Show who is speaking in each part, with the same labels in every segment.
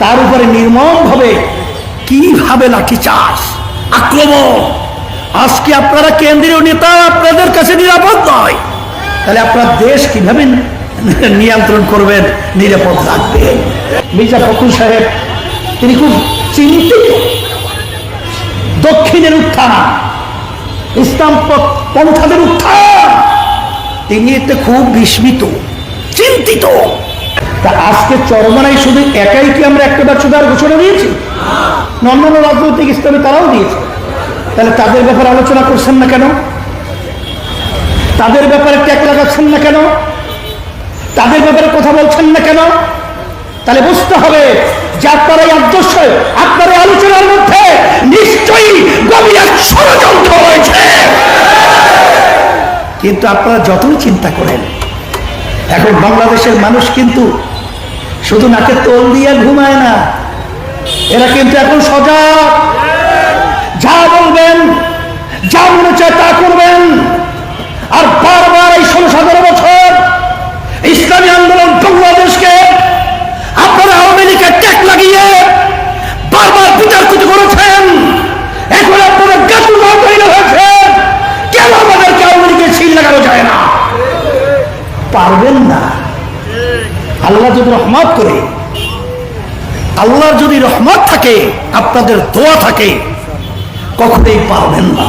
Speaker 1: তার উপরে নির্মম ভাবে কীভাবে লাঠি চাষ আক্রমণ। আজকে আপনারা কেন্দ্রীয় নেতা, আপনাদের কাছে নিরাপদ নয়। তাহলে আপনার দেশ কীভাবে নিয়ন্ত্রণ করবেন, নিরাপদ রাখবেন মির্জা ফখরুল সাহেব, তিনি খুব চিন্তিত। দক্ষিণের উত্থান ইসলাম পন্থাদের উত্থান। তিনি এতে খুব বিস্মিত, চিন্তিত। তা আজকে চরমানায় শুধু একাই কি আমরা একটা ব্যর্থতার ঘোষণা দিয়েছি? অন্যান্য রাজনৈতিক ইসলামী তারাও দিয়েছে। তাহলে তাদের ব্যাপারে আলোচনা করছেন না কেন? তাদের ব্যাপারে ট্যাক লাগাচ্ছেন না কেন? তাদের ব্যাপারে কথা বলছেন না কেন? তাহলে বুঝতে হবে যে আপনার এই আদর্শ আপনার আলোচনার মধ্যে নিশ্চয়ই গভীর ষড়যন্ত্র কিন্তু আপনারা যতই চিন্তা করেন, এখন বাংলাদেশের মানুষ কিন্তু শুধু নাকে তোল দিয়ে ঘুমায় না, এরা কিন্তু এখন সজাগ। যা বলবেন, যা মনে চায় তা করবেন। আর বারবার এই ষোলো সতেরো বছর ইসলামী আন্দোলন বাংলাদেশকে, আপনারা আওয়ামী লীগের ট্যাক লাগিয়ে বারবার বিতর্কিত করেছেন। এখন আপনারা গাতুল তৈরি হয়েছে। কেন আমাদেরকে আওয়ামী লীগের সিল লাগানো যায় না? পারবেন না। আল্লাহ যদি রহমত করে, আল্লাহর যদি রহমত থাকে, আপনাদের দোয়া থাকে, কখনোই পারবেন না।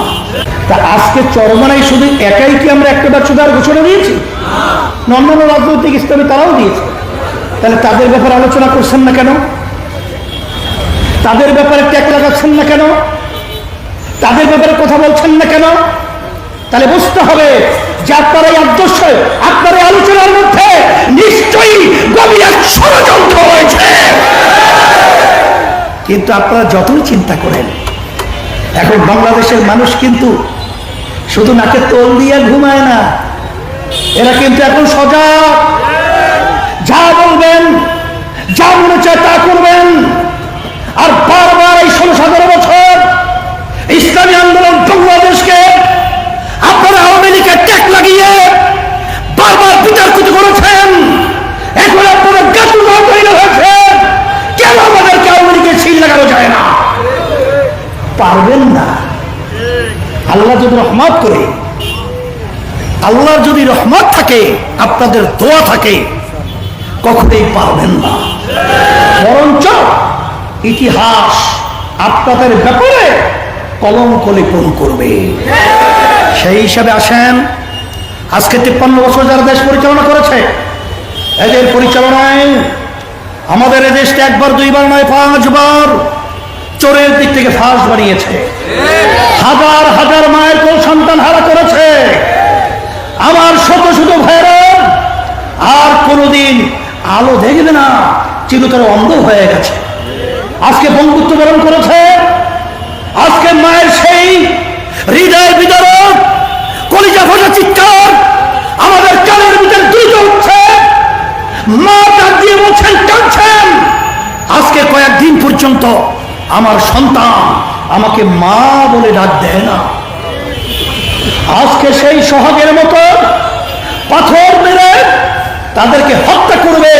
Speaker 1: তা আজকে চরমানায় শুধু একাই কি আমরা একটা ব্যর্থতার ঘোষণা দিয়েছি? অন্যান্য রাজনৈতিক ইসলামী তারাও দিয়েছে। তাহলে তাদের ব্যাপারে আলোচনা করছেন না কেন? তাদের ব্যাপারে ট্যাক লাগাচ্ছেন না কেন? তাদের ব্যাপারে কথা বলছেন না কেন? তাহলে বুঝতে হবে আপনার আলোচনার মধ্যে নিশ্চয়ই গভীর ষড়যন্ত্র কিন্তু আপনারা যতই চিন্তা করেন, এখন বাংলাদেশের মানুষ কিন্তু শুধু নাকে তোল দিয়ে ঘুমায় না, এরা কিন্তু এখন সজাগ যা বলবেন যা মনে চায় তা করবেন আর বারবার এই ষোলো সতেরো বছর ইসলামী আন্দোলন বাংলাদেশকে আপনারা আওয়ামী লীগের ট্যাক লাগিয়ে বারবার বিতর্কিত করেছেন এখন আপনারা গাতুল তৈরি হয়েছে কেন আমাদেরকে আওয়ামী লীগের সিল লাগানো যায় না পারবেন না। আল্লাহ যদি রহমত করে, আল্লাহর যদি রহমত থাকে, আপনাদের দোয়া থাকে, কখনোই পারবেন না। বরঞ্চ ইতিহাস আপনাদের ব্যাপারে কলঙ্ক লেপন করবে। সেই হিসাবে আসেন, আজকে তিপ্পান্ন বছর যারা দেশ পরিচালনা করেছে, এদের পরিচালনায় আমাদের এদেশটা একবার, দুইবার নয়, পাঁচবার চোরের দিক থেকে ফাঁস বানিয়েছে। হাজার হাজার মায়ের কোল সন্তান হারা করেছে। আমার শত শত ভাইরা আর কোনোদিন আলো দেখবে না, চিরতরে অন্ধ হয়ে গেছে। আজকে বন্ধুত্ব বরণ করেছে। আজকে মায়ের সেই হৃদয় বিদারক, কলিজা ফোটা চিৎকার আমাদের কানের ভিতরে দ্রুত উঠছে। মা ডাক দিয়ে বলছেন আজকে কয়েকদিন পর্যন্ত আমার সন্তান আমাকে মা বলে ডাক দেয় না। আজকে সেই সহজের মতো পাথর মেরে তাদেরকে হত্যা করবে।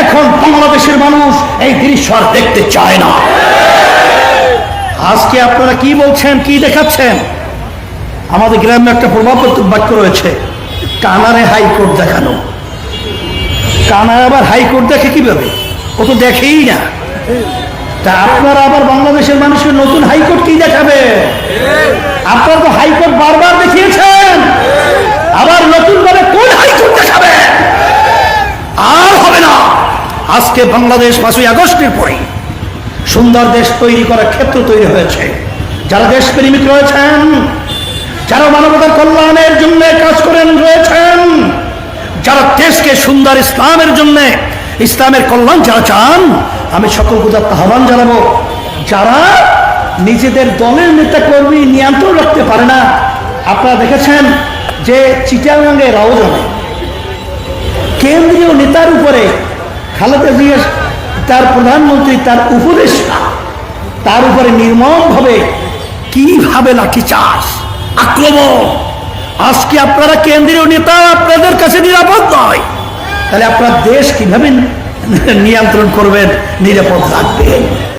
Speaker 1: এখন বাংলাদেশের মানুষ এই দৃশ্য আর দেখতে চায় না। আজকে আপনারা কি বলছেন, কি দেখাচ্ছেন? আমাদের গ্রামে একটা প্রভাব বাক্য রয়েছে, কানারে হাইকোর্ট দেখানো। কানায় আবার হাইকোর্ট দেখে কীভাবে? ও তো দেখেই না। তা আপনারা আবার বাংলাদেশের মানুষের নতুন হাইকোর্ট কি দেখাবে? আপনারা তো হাইকোর্ট বারবার দেখিয়েছেন। আবার নতুন করে কোন হাইকোর্ট দেখাবে? আর হবে না। আজকে বাংলাদেশ পাঁচই আগস্টের পরে সুন্দর দেশ তৈরি করার ক্ষেত্র তৈরি হয়েছে। যারা দেশ দেশপ্রেমিক রয়েছেন, যারা মানবতার কল্যাণের জন্য কাজ করেন রয়েছেন, যারা দেশকে সুন্দর ইসলামের জন্য ইসলামের কল্যাণ যারা চান, আমি সকল পূজার আহ্বান জানাব। যারা নিজেদের দলের নেতা কর্মী নিয়ন্ত্রণ রাখতে পারে না, আপনারা দেখেছেন যে চিটাগাঙ্গে রাওজানে কেন্দ্রীয় নেতার উপরে খালেদা জিয়া তার প্রধানমন্ত্রী, তার উপদেষ্টা, তার উপরে নির্মমভাবে কীভাবে লাঠি চাষ আক্রমণ। আজকে আপনারা কেন্দ্রীয় নেতা, আপনাদের কাছে নিরাপদ নয়। তাহলে আপনার দেশ কীভাবে নিয়ন্ত্রণ করবেন? নিরাপদ রাখবেন